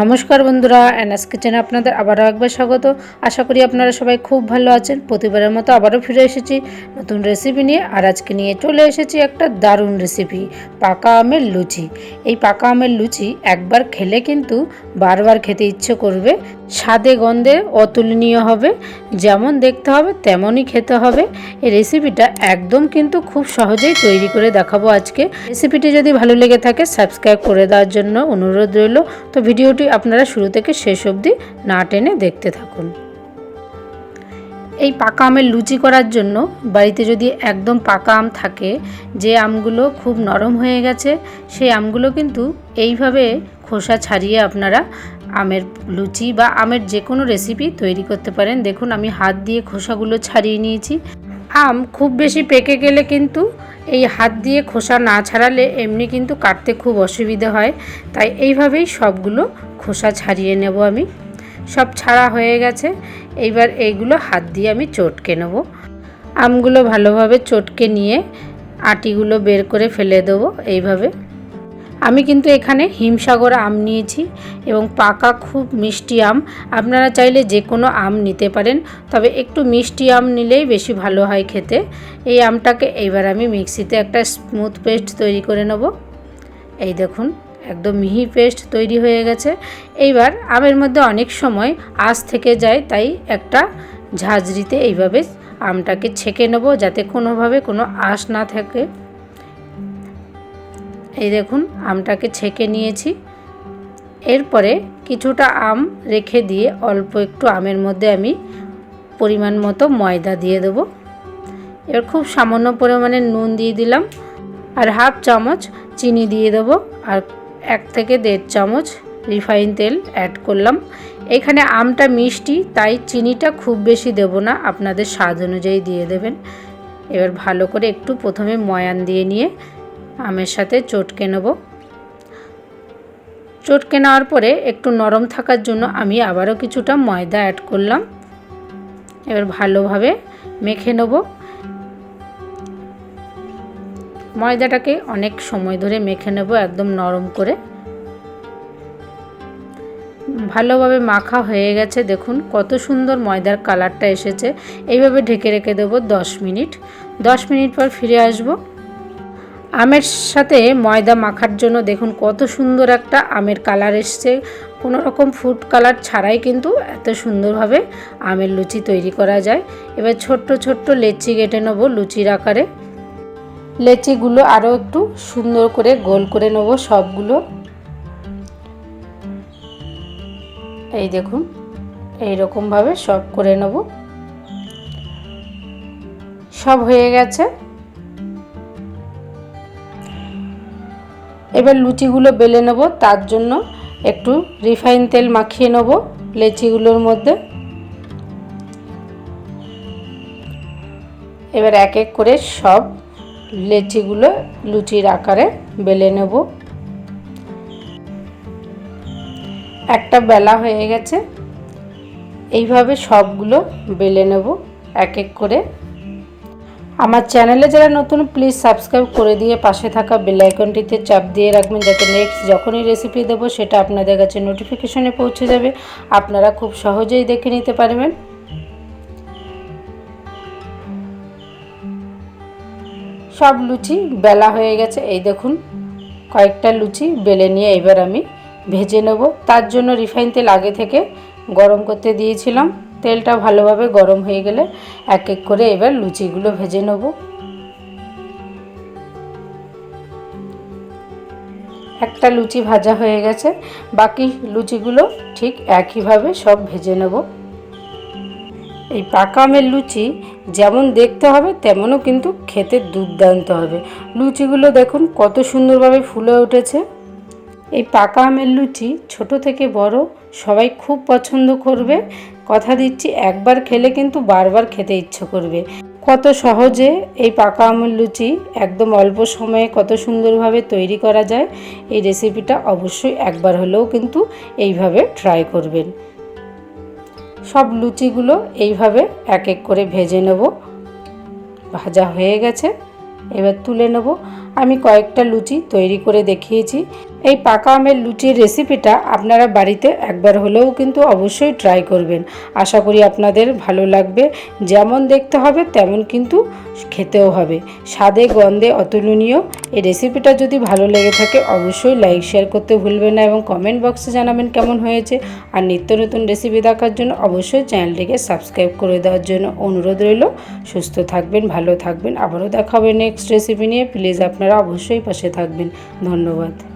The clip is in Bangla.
নমস্কার বন্ধুরা অ্যানাস কিচেনে আপনাদের আবারও একবার স্বাগত। আশা করি আপনারা সবাই খুব ভালো আছেন। প্রতিবারের মতো আবারও ফিরে এসেছি নতুন রেসিপি নিয়ে। আর আজকে নিয়ে চলে এসেছি একটা দারুণ রেসিপি পাকা আমের লুচি। এই পাকা আমের লুচি একবার খেলে কিন্তু বারবার খেতে ইচ্ছে করবে। স্বাদে গন্ধে অতুলনীয় হবে। যেমন দেখতে হবে, তেমনই খেতে হবে। এই রেসিপিটা একদম কিন্তু খুব সহজেই তৈরি করে দেখাবো আজকে। রেসিপিটি যদি ভালো লেগে থাকে সাবস্ক্রাইব করে দেওয়ার জন্য অনুরোধ রইল। তো ভিডিওটি আপনারা শুরু থেকে শেষ অবধি না টেনে দেখতে থাকুন। এই পাকা আমের লুচি করার জন্য বাড়িতে যদি একদম পাকা আম থাকে, যে আমগুলো খুব নরম হয়ে গেছে, সেই আমগুলো কিন্তু এইভাবে খোসা ছাড়িয়ে আপনারা আমের লুচি বা আমের যে কোনো রেসিপি তৈরি করতে পারেন। দেখুন, আমি হাত দিয়ে খোসাগুলো ছাড়িয়ে নিয়েছি। আম খুব বেশি পেকে গেলে কিন্তু এই হাত দিয়ে খোসা না ছাড়ালে এমনি কিন্তু কাটতে খুব অসুবিধে হয়। তাই এইভাবেই সবগুলো খোসা ছাড়িয়ে নেব আমি। সব ছাড়া হয়ে গেছে। এইবার এইগুলো হাত দিয়ে আমি চটকে নেব। আমগুলো ভালোভাবে চটকে নিয়ে আটিগুলো বের করে ফেলে দেবো এইভাবে। আমি কিন্তু এখানে হিমসাগর আম নিয়েছি এবং পাকা খুব মিষ্টি আম। আপনারা চাইলে যে কোনো আম নিতে পারেন, তবে একটু মিষ্টি আম নিলেই বেশি ভালো হয় খেতে। এই আমটাকে এইবার আমি মিক্সিতে একটা স্মুথ পেস্ট তৈরি করে নেব। এই দেখুন, একদম মিহি পেস্ট তৈরি হয়ে গেছে। এইবার আমের মধ্যে অনেক সময় আঁশ থেকে যায়, তাই একটা ঝাঁঝরিতে এইভাবে আমটাকে ছেঁকে নেব যাতে কোনোভাবে কোনো আঁশ না থাকে। এই দেখুন, আমটাকে ছেঁকে নিয়েছি। এরপরে কিছুটা আম রেখে দিয়ে অল্প একটু আমের মধ্যে আমি পরিমাণ মতো ময়দা দিয়ে দেব। এবার খুব সামান্য পরিমাণে নুন দিয়ে দিলাম আর হাফ চামচ চিনি দিয়ে দেব আর এক থেকে দেড় চামচ রিফাইন তেল অ্যাড করলাম। এখানে আমটা মিষ্টি, তাই চিনিটা খুব বেশি দেব না, আপনাদের স্বাদ অনুযায়ী দিয়ে দেবেন। এবার ভালো করে একটু প্রথমে ময়ান দিয়ে নিয়ে আমের সাথে চটকে নেব। চটকে নেওয়ার পরে একটু নরম থাকার জন্য আমি আবারও কিছুটা ময়দা অ্যাড করলাম। এবার ভালোভাবে মেখে নেব। ময়দাটাকে অনেক সময় ধরে মেখে নেব একদম নরম করে। ভালোভাবে মাখা হয়ে গেছে, দেখুন কত সুন্দর ময়দার কালারটা এসেছে। এইভাবে ঢেকে রেখে দেবো দশ মিনিট। দশ মিনিট পর ফিরে আসব। আমের সাথে ময়দা মাখার জন্য দেখুন কত সুন্দর একটা আমের কালার এসছে। কোনো রকম ফুড কালার ছাড়াই কিন্তু এত সুন্দরভাবে আমের লুচি তৈরি করা যায়। এবার ছোট্ট ছোট্ট লেচি কেটে নেব লুচির আকারে। লেচিগুলো আরও একটু সুন্দর করে গোল করে নেব সবগুলো। এই দেখুন এই রকমভাবে সব করে নেব। সব হয়ে গেছে। এবার লুচিগুলো বেলে নেব, তার জন্য একটু রিফাইন তেল মাখিয়ে নেব লেচিগুলোর মধ্যে। এবার এক এক করে সব লেচিগুলো লুচির আকারে বেলে নেব। একটা বেলা হয়ে গেছে, এইভাবে সবগুলো বেলে নেব, এক এক করে। আমার চ্যানেলে যারা নতুন প্লিজ সাবস্ক্রাইব করে দিয়ে পাশে থাকা বেল আইকনটিতে চাপ দিয়ে রাখবেন যাতে নেক্সট যখনই রেসিপি দেবো, সেটা আপনাদের কাছে নোটিফিকেশনে পৌঁছে যাবে। আপনারা খুব সহজেই দেখে নিতে পারবেন। সব লুচি বেলা হয়ে গেছে। এই দেখুন, কয়েকটা লুচি বেলে নিয়ে এবার আমি ভেজে নেব। তার জন্য রিফাইন তেল আগে থেকে গরম করতে দিয়েছিলাম। তেলটা ভালোভাবে গরম হয়ে গেলে এক এক করে এবার লুচিগুলো ভেজে নেব। একটা লুচি ভাজা হয়ে গেছে। বাকি লুচিগুলো ঠিক একইভাবে সব ভেজে নেব। এই পাকা আমের লুচি যেমন দেখতে হবে, তেমনও কিন্তু খেতে দুর্দান্ত হবে। লুচিগুলো দেখুন কত সুন্দরভাবে ফুলে উঠেছে। এই পাকা আমের লুচি ছোট থেকে বড় সবাই খুব পছন্দ করবে। কথা দিচ্ছি, একবার খেলে কিন্তু বারবার খেতে ইচ্ছে করবে। কত সহজে এই পাকা আমের লুচি একদম অল্প সময়ে কত সুন্দরভাবে তৈরি করা যায়, এই রেসিপিটা অবশ্যই একবার হলেও কিন্তু এইভাবে ট্রাই করবেন। সব লুচিগুলো এইভাবে এক এক করে ভেজে নেব। ভাজা হয়ে গেছে, এবার তুলে নেব। আমি কয়েকটা লুচি তৈরি করে দেখিয়েছি। এই পাকা আমের লুচির রেসিপিটা আপনারা বাড়িতে একবার হলেও কিন্তু অবশ্যই ট্রাই করবেন। আশা করি আপনাদের ভালো লাগবে। যেমন দেখতে হবে, তেমন কিন্তু খেতেও হবে। স্বাদে, গন্ধে অতুলনীয়। এই রেসিপিটা যদি ভালো লেগে থাকে, অবশ্যই লাইক শেয়ার করতে ভুলবেন না এবং কমেন্ট বক্সে জানাবেন কেমন হয়েছে। আর নিত্য নতুন রেসিপি দেখার জন্য অবশ্যই চ্যানেলটিকে সাবস্ক্রাইব করে দেওয়ার জন্য অনুরোধ রইল। সুস্থ থাকবেন, ভালো থাকবেন। আবারও দেখা হবে নেক্সট রেসিপি নিয়ে। প্লিজ আপনারা অবশ্যই পাশে থাকবেন। ধন্যবাদ।